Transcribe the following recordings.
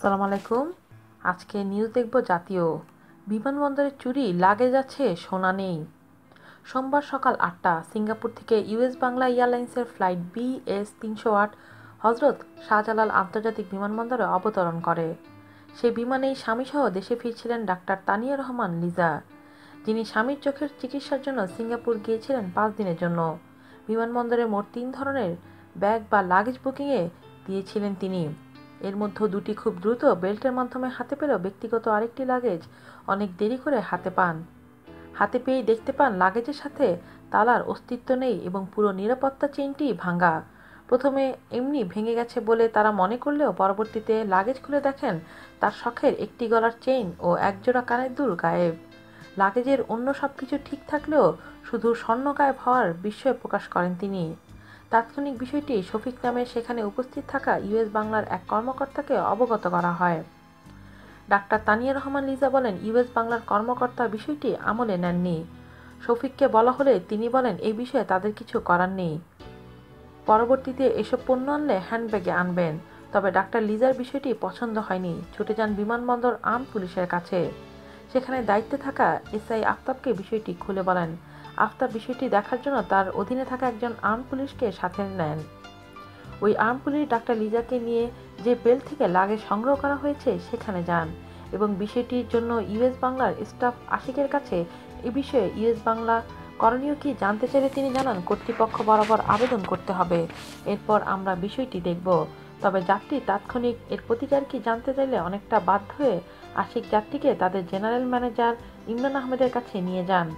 আসসালামু আলাইকুম। আজকে নিউজ দেখব জাতীয়। বিমানবন্দরে চুরি, লাগে যাচ্ছে, সোনা নেই। সোমবার সকাল আটটা, সিঙ্গাপুর থেকে ইউএস বাংলা এয়ারলাইন্সের ফ্লাইট বি এস তিনশো আট হজরত শাহজালাল আন্তর্জাতিক বিমানবন্দরে অবতরণ করে। সেই বিমানেই স্বামীসহ দেশে ফিরছিলেন ডাক্তার তানিয়া রহমান লিজা। যিনি স্বামীর চোখের চিকিৎসার জন্য সিঙ্গাপুর গিয়েছিলেন পাঁচ দিনের জন্য। বিমানবন্দরে মোট তিন ধরনের ব্যাগ বা লাগেজ বুকিংয়ে দিয়েছিলেন তিনি। এর মধ্যে দুটি খুব দ্রুত বেল্টের মাধ্যমে হাতে পেলেও ব্যক্তিগত আরেকটি লাগেজ অনেক দেরি করে হাতে পান। হাতে পেয়েই দেখতে পান লাগেজের সাথে তালার অস্তিত্ব নেই এবং পুরো নিরাপত্তা চেইনটি ভাঙ্গা। প্রথমে এমনি ভেঙে গেছে বলে তারা মনে করলেও পরবর্তীতে লাগেজ খুলে দেখেন তার শখের একটি গলার চেইন ও একজোড়া কানের দুল গায়েব। লাগেজের অন্য সব কিছু ঠিক থাকলেও শুধু স্বর্ণ গায়েব হওয়ার বিস্ময় প্রকাশ করেন তিনি। তাৎক্ষণিক বিষয়টি শফিক নামে সেখানে উপস্থিত থাকা ইউএস বাংলার এক কর্মকর্তাকে অবগত করা হয়। ডাক্তার তানিয়া রহমান লিজা বলেন, ইউএস বাংলার কর্মকর্তা বিষয়টি আমলে নেননি। শফিককে বলা হলে তিনি বলেন, এই বিষয়ে তাদের কিছু করার নেই। পরবর্তীতে এসব পণ্য আনলে হ্যান্ডব্যাগে আনবেন। তবে ডাক্তার লিজার বিষয়টি পছন্দ হয়নি। ছুটে যান বিমানবন্দর আর্ম পুলিশের কাছে। সেখানে দায়িত্বে থাকা এসআই আফতাবকে বিষয়টি খুলে বলেন। আফতাব বিষয়টি দেখার জন্য তার অধীনে থাকা একজন আর্ম পুলিশকে সাথে নেন। ওই আর্ম পুলিশ ডাক্তার লিজাকে নিয়ে যে বেল থেকে লাগে সংগ্রহ করা হয়েছে সেখানে যান এবং বিষয়টির জন্য ইউএস বাংলার স্টাফ আশিকের কাছে এ বিষয়ে ইউএস বাংলা করণীয় কি জানতে চাইলে তিনি জানান, কর্তৃপক্ষ বরাবর আবেদন করতে হবে। এরপর আমরা বিষয়টি দেখব। তবে যাত্রী তাৎক্ষণিক এর প্রতিকার কি জানতে চাইলে অনেকটা বাধ্য হয়ে আশিক যাত্রীকে তাদের জেনারেল ম্যানেজার ইমরান আহমেদের কাছে নিয়ে যান।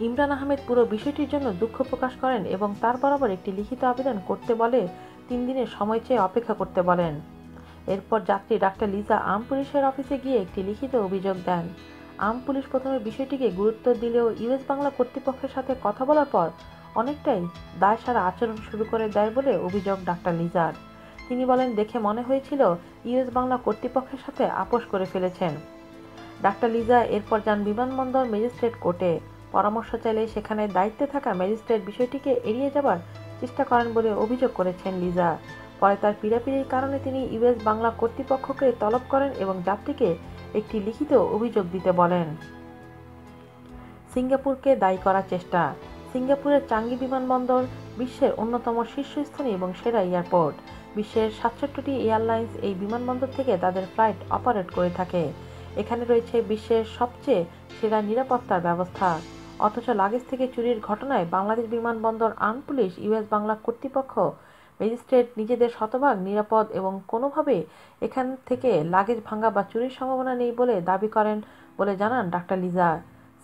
ইমরান আহমেদ পুরো বিষয়টির জন্য দুঃখ প্রকাশ করেন এবং তার বরাবর একটি লিখিত আবেদন করতে বলে তিন দিনের সময় চেয়ে অপেক্ষা করতে বলেন। এরপর যাত্রী ডাক্তার লিজা আম পুলিশের অফিসে গিয়ে একটি লিখিত অভিযোগ দেন। আম পুলিশ প্রথমে বিষয়টিকে গুরুত্ব দিলেও ইউএস বাংলা কর্তৃপক্ষের সাথে কথা বলার পর অনেকটাই দায় সারা আচরণ শুরু করে দেয় বলে অভিযোগ ডাক্তার লিজার। তিনি বলেন, দেখে মনে হয়েছিল ইউএস বাংলা কর্তৃপক্ষের সাথে আপোষ করে ফেলেছেন। ডাক্তার লিজা এরপর যান বিমানবন্দর ম্যাজিস্ট্রেট কোর্টে। পরামর্শ চাইলে সেখানে দায়িত্বে থাকা ম্যাজিস্ট্রেট বিষয়টিকে এড়িয়ে যাবার চেষ্টা করেন বলে অভিযোগ করেছেন লিজা। পরে তার পীড়াপিড়ির কারণে তিনি ইউএস বাংলা কর্তৃপক্ষকে তলব করেন এবং যাত্রীকে একটি লিখিত অভিযোগ দিতে বলেন। সিঙ্গাপুরকে দায়ী করার চেষ্টা। সিঙ্গাপুরের চাঙ্গি বিমানবন্দর বিশ্বের অন্যতম শীর্ষস্থানীয় এবং সেরা এয়ারপোর্ট। বিশ্বের সাতষট্টিটি এয়ারলাইন্স এই বিমানবন্দর থেকে তাদের ফ্লাইট অপারেট করে থাকে। এখানে রয়েছে বিশ্বের সবচেয়ে সেরা নিরাপত্তার ব্যবস্থা। অথচ লাগেজ থেকে চুরির ঘটনায় বাংলাদেশ বিমানবন্দর আর্ম পুলিশ ইউএস বাংলা কর্তৃপক্ষ, ম্যাজিস্ট্রেট নিজেদের শতভাগ নিরাপদ এবং কোনোভাবে এখান থেকে লাগেজ ভাঙ্গা বা চুরির সম্ভাবনা নেই বলে দাবি করেন বলে জানান ডাক্তার লিজা।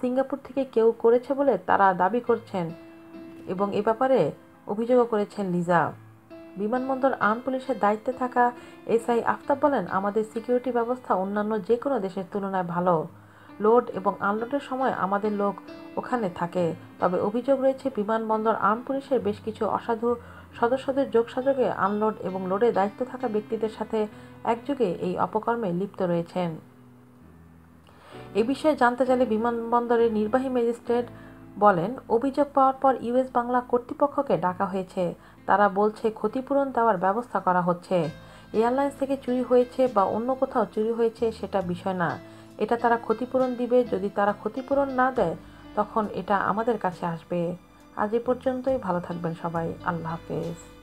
সিঙ্গাপুর থেকে কেউ করেছে বলে তারা দাবি করছেন এবং এ ব্যাপারে অভিযোগও করেছেন লিজা। বিমানবন্দর আর্ম পুলিশের দায়িত্বে থাকা এসআই আফতাব বলেন, আমাদের সিকিউরিটি ব্যবস্থা অন্যান্য যে কোনো দেশের তুলনায় ভালো। লোড এবং আনলোডের সময় আমাদের লোক ওখানে থাকে। তবে অভিযোগ রয়েছে, বিমানবন্দর আর্ম পুলিশের বেশ কিছু অসাধু সদস্যদের যোগসাযোগে আনলোড এবং লোডে দায়িত্ব থাকা ব্যক্তিদের সাথে একযোগে এই অপকর্মে লিপ্ত রয়েছেন। এ বিষয়ে জানতে চাইলে বিমানবন্দরের নির্বাহী ম্যাজিস্ট্রেট বলেন, অভিযোগ পাওয়ার পর ইউএস বাংলা কর্তৃপক্ষকে ডাকা হয়েছে। তারা বলছে, ক্ষতিপূরণ দেওয়ার ব্যবস্থা করা হচ্ছে। এয়ারলাইন্স থেকে চুরি হয়েছে বা অন্য কোথাও চুরি হয়েছে সেটা বিষয় না। এটা তারা ক্ষতিপূরণ দিবে। যদি তারা ক্ষতিপূরণ না দেয়, তখন এটা আমাদের কাছে আসবে। আজ এ পর্যন্তই। ভালো থাকবেন সবাই। আল্লাহ হাফেজ।